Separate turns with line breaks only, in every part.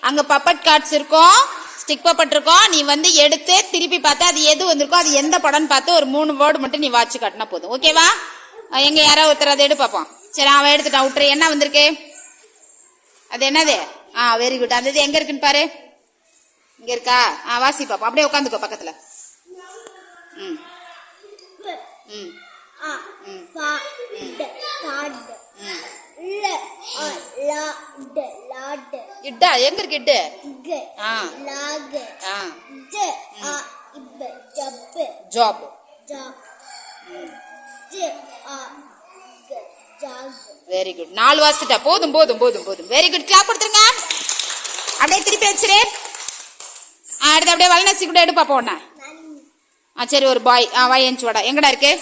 அங்க puppet cards இருக்கும் stick puppet இருக்கும். நீ வந்து எடுத்து திருப்பி பார்த்து அது எது வந்திருக்கோ அது எந்த படம்னு பார்த்து ஒரு மூணு வேர்டு மட்டும் நீ வாட்ச் காட்டினா போதும். ஓகேவா எங்க யாராவது ஒருத்தர் அதை எடு பார்ப்போம். சரி அவன் எடுத்துட்டான். விட்டுரு. என்ன வந்திருக்கு? அது என்னது? ஆ வெரி குட் அந்த இது எங்க இருக்குன்னு பாரு. இங்க இருக்கா? ஆ வாசி பாப்போம் அப்படியே உட்காந்துக்கோ பக்கத்துல. ம். ம்.
அ ப ட ல அ லா ட லாட்.
இட்டா எங்க இருக்கு இட்டு
க
ஆ.
லாக்
ஆ.
ஜ அ இப் ஜப்.
ஜாப்.
ஜா ஜ அ க
வெரி குட் நாலு வாசிட்டா போதும் போதும் போதும் போதும். வெரி குட் கிளாப் கொடுத்துருங்க. அப்படியே திருப்பி வச்சிரு. ஆ அடுத்து அப்படியே வல்னசி கூட எடு பாப்போம் உன்ன ஆ சரி ஒரு பாய் ஆ வாய் வாடா எங்கடா இருக்கு?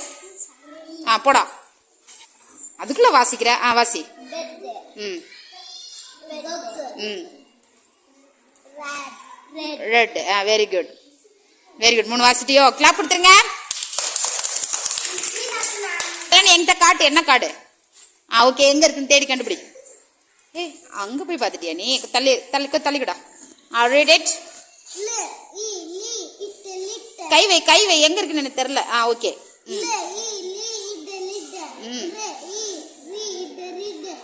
ஆ போடா. அதுக்குள்ள வாசிக்கிற? ஆ வாசி. ம். ம்.
ரெட்.
ஆ வெரி குட் வெரி குட் மூணு வாசிட்டியோ? கிளாப் கொடுத்துருங்க. என்கிட்ட காட்டு. என்ன காடு ஆ ஓகே எங்க இருக்குன்னு தேடி கண்டுபிடி. ஏய் அங்க போய் பார்த்துட்டியா நீ? தள்ளி தள்ளி தள்ளிக்கடா. ஆ ரீட் இட் கை வை கை வை. எங்க இருக்குன்னு எனக்கு தெரியல. ஆ ஓகே
லிட்
ம்.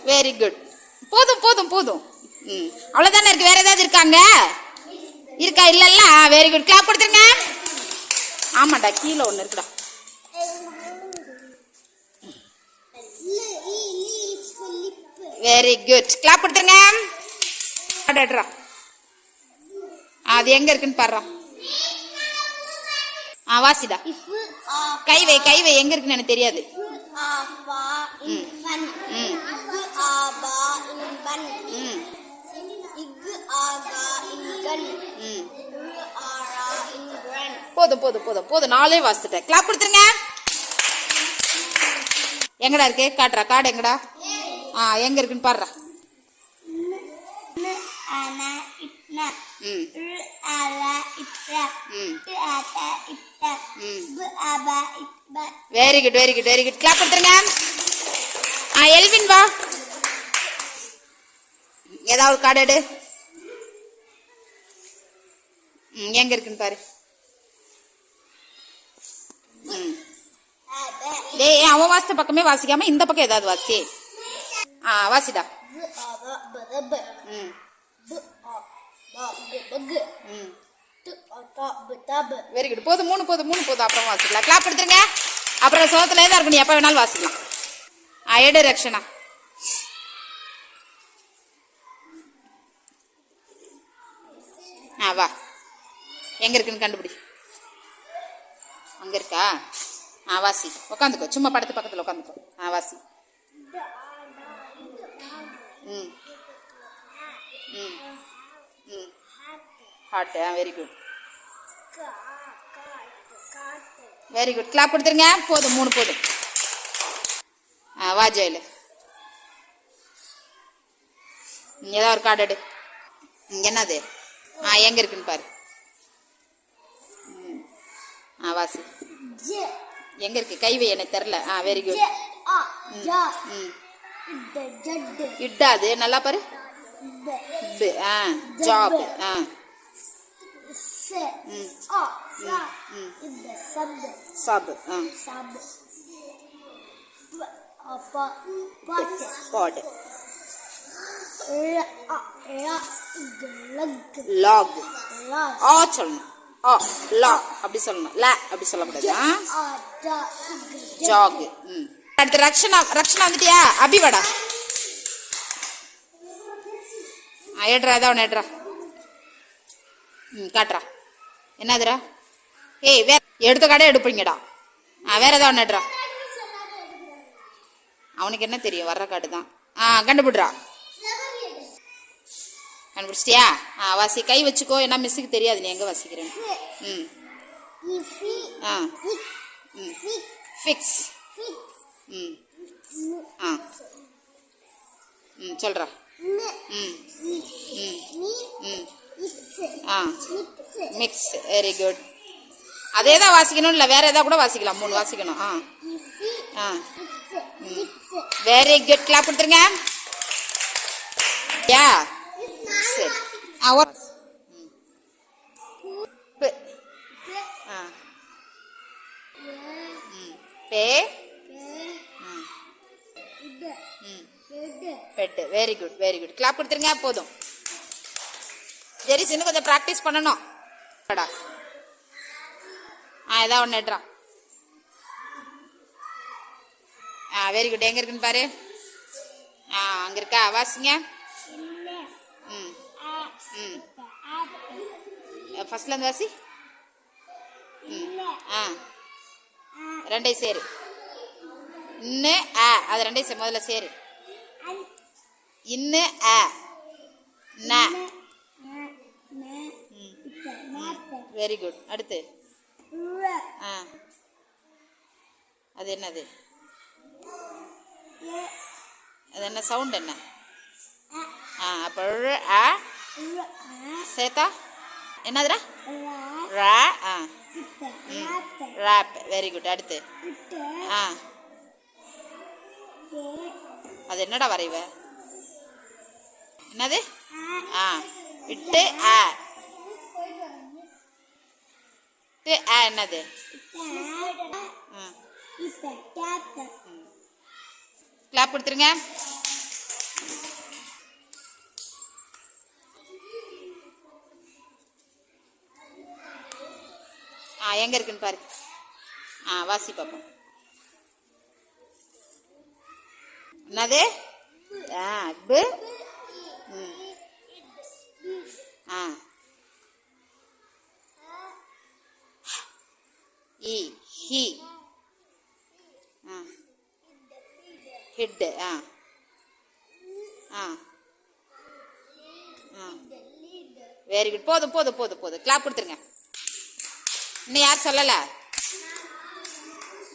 வெரி குட் போதும் போதும் போதும். ம். அவ்வளோதானே இருக்கு. வேற ஏதாவது இருக்காங்க? இருக்கா? இல்லல்ல? வெரி குட் கிளாப் கொடுத்துருங்க. ஆமாடா கீழே ஒன்று இருக்குடா. வெரி குட் கிளாப் கொடுத்துருங்க. ஆடாடுறா அது எங்க இருக்குன்னு பாடுறா ஆ
இஃப் ஆ
கை வை கை வை. எங்க இருக்குன்னு எனக்கு தெரியாது. போதும் போதும் போதும் போதும். நாலே வாசிட்டேன் கிளாப் கொடுத்துருங்க. எங்கடா இருக்கு? காட்டுறா. காடு எங்கடா? ஆ எங்க இருக்குன்னு பாடுறா. Very good very good very good clap கொடுத்துருங்க. ஆ எல்வின் வா. ஏதாவது ஒரு கார்டு எடு. ம், எங்க இருக்குன்னு பாரு. ம். டேய் அவன் வாசித்த பக்கமே வாசிக்காம இந்த பக்கம் ஏதாவது வாசி. ஆ வாசிடா. ம். வெரி குட் போதும் மூணு போதும் மூணு போதும். அப்புறம் வாசிக்கலாம். கிளாப் எடுத்துருங்க. அப்புறம் சோத்துல தான் இருக்கும் நீ எப்போ வேணாலும் வாசிக்கலாம். ஆ எடு ரக்ஷனா. வா. எங்க இருக்குன்னு கண்டுபிடி. அங்க இருக்கா? ஆ வாசி உட்காந்துக்கோ சும்மா படத்து பக்கத்துல உட்காந்துக்கோ ஆ வாசி ம். ம். ம். ஹார்ட் ஆ very good very good clap கொடுத்துருங்க. போதும் மூணு போதும். ஆ வா ஜெயில். ஏதாவது ஒரு கார்டு எடு. என்னது? ஆ எங்க இருக்குன்னு பாரு. ஆ வாசி எங்க இருக்கு? கைவை எனக்கு தெரில ஆ வெரி குட் இட்டாது. நல்லா பாரு. ஆ ஜாப். ஆ.
சப் பாட் லக்
ஆ சொல்லணும். ஆ லா அப்படி சொல்லணும். ல அப்படி சொல்லக்கூடாது. ஜாக் ம். அடுத்து ரக்ஷனா ரக்ஷனா வந்துட்டியா? அபி வாடா ஆ ஏட்ரா ஏதா ஒன்று ஏட்ரா ம் காட்டுறா. என்னதுடா? ஏய் வேற எடுத்த கடை எடுப்பீங்கடா. ஆ வேற ஏதா ஒன்று ஏட்ரா அவனுக்கு என்ன தெரியும்? வர்ற காட்டு தான். ஆ கண்டுபிடுறா. கண்டுபிடிச்சிட்டியா? ஆ வாசி கை வச்சுக்கோ. ஏன்னா மிஸ்ஸுக்கு தெரியாது. நீ எங்கே வாசிக்கிறேன்னு ம். ஆ. ம். ஃபிக்ஸ் ம். ஆ. ம் சொல்கிறா ம். ம். ம். ஆ.
மிக்ஸ்
வெரி குட் அதே தான் வாசிக்கணும் இல்லை வேற ஏதாவது கூட வாசிக்கலாம். மூணு வாசிக்கணும். ஆ. ஆ. வெரி குட் கிளாப் கொடுத்துருங்க. யா ம். பு bed very good very good clap கொடுத்துருங்க போதும். ஜெரிஸ் இன்னும் கொஞ்சம் ப்ராக்டிஸ் பண்ணணும். அடா ஆ ஏதாவது ஒன்று எடுறான் ஆ வெரி குட் எங்கே இருக்குன்னு பாரு? ஆ அங்கே இருக்கா? வாசிங்க ம். ஃபர்ஸ்ட்லேருந்து வாசி? ஆ. ரெண்டையும் சேரு. இன்னு ஆ. அது ரெண்டையும் சே- முதல்ல சேரு. இன்னு ஆ. ந. Very good. அடுத்து. ஆ. அது என்னது? அது என்ன? சவுண்ட் என்ன? ஆ அப்போ ஆ சேத்தா என்னதுடா? ரா ஆ. ரேப் வெரி குட் அடுத்து. ஆ. அது என்னடா வரைவ? என்னது? ஆ. இட்டு ஆ. இட்டு ஆ என்னது? கிளாப் கொடுத்துருங்க. எங்க இருக்குன்னு பாரு. ஆ வாசி பார்ப்போம் என்னது? ஆ பு ம். ஆ. இ ஹி. ஆ. ஹிட் ஆ. ஆ. ஆ. வெரி குட் போதும் போதும் போதும் போதும். கிளாப் கொடுத்துருங்க. இன்னும் யார் சொல்லல?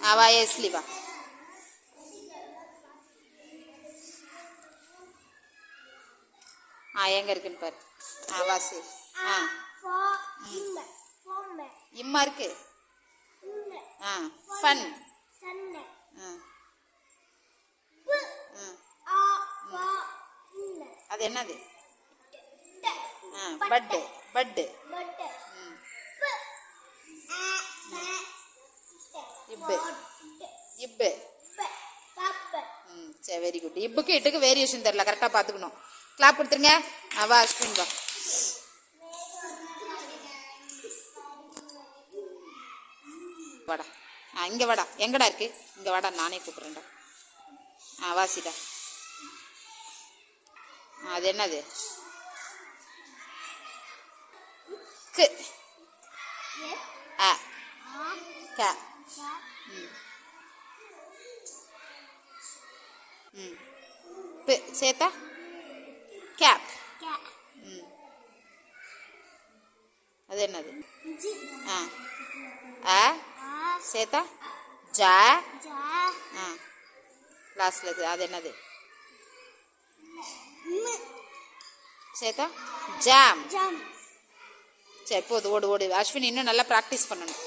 ஆ வா எஸ்லி வா ஆ எங்க இருக்குன்னு பாரு. ஆ வாசி ஆ. இம்மா இருக்கு. ஆ ஃபன். அது என்னது? ஆ பட்டு. பட்டு. இப்பு. இப்பு. ம் சரி வெரி குட் இப்புக்கு இட்டுக்கு வேரியேஷன் தெரில கரெக்டாக பார்த்துக்கணும். கிளாப் கொடுத்துருங்க. ஆ வா அஸ்வின் வா. வாடா. ஆ இங்கே வாடா. எங்கடா இருக்கு? இங்கே வாடா நானே கூப்பிட்றேன்டா. ஆ வாசிடா ஆ, அது என்னது? கு. ஆ க ம் ம் பு சேத்தா கேப் ம் அது என்னது ஆ ஆ சரி போது ஓடு ஓடு. அஸ்வின் இன்னும் நல்லா ப்ராக்டிஸ் பண்ணணும்.